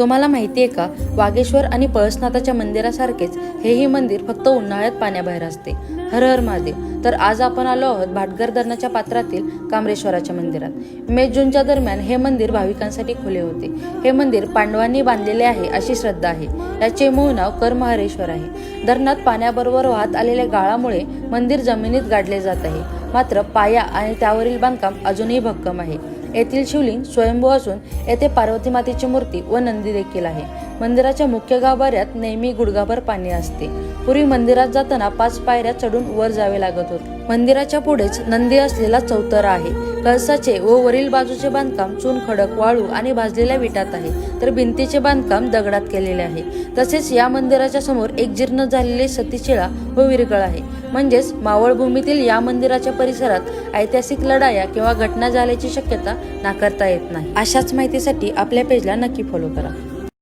तुम्हाला माहिती आहे का वागेश्वर आणि पळसनाथाच्या मंदिरासारखेच हेही मंदिर फक्त उन्हाळ्यात पाण्याबाहेर असते. हर हर महादेव. तर आज आपण आलो आहोत भाटगर धरणाच्या पात्रातील कामरेश्वराच्या मंदिरात. मे जूनच्या दरम्यान हे मंदिर भाविकांसाठी खुले होते. हे मंदिर पांडवांनी बांधलेले आहे अशी श्रद्धा आहे. याचे मूळ नाव करमहारेश्वर आहे. धरणात पाण्याबरोबर वाहत आलेल्या गाळामुळे मंदिर जमिनीत गाडले जात आहे. मात्र पाया आणि त्यावरील बांधकाम अजूनही भक्कम आहे. येथील शिवलिंग स्वयंभू असून येथे पार्वती मातेची मूर्ती व नंदी देखील आहे. मंदिराच्या मुख्य गाभाऱ्यात नेहमी गुडघाभर पाणी असते. पूर्वी मंदिरात जाताना पाच पायऱ्या चढून वर जावे लागत होते. मंदिराच्या पुढेच नंदी असलेला चौतरा आहे. कळसाचे व वरील बाजूचे बांधकाम चून खडक वाळू आणि भाजलेल्या विटात आहे. तर भिंतीचे बांधकाम दगडात केलेले आहे. तसेच या मंदिराच्या समोर एक जीर्ण झालेले सतीशिळा व विरगळ आहे. म्हणजेच मावळभूमीतील या मंदिराच्या परिसरात ऐतिहासिक लढाया किंवा घटना झाल्याची शक्यता नाकारता येत नाही. अशाच माहितीसाठी आपल्या पेजला नक्की फॉलो करा.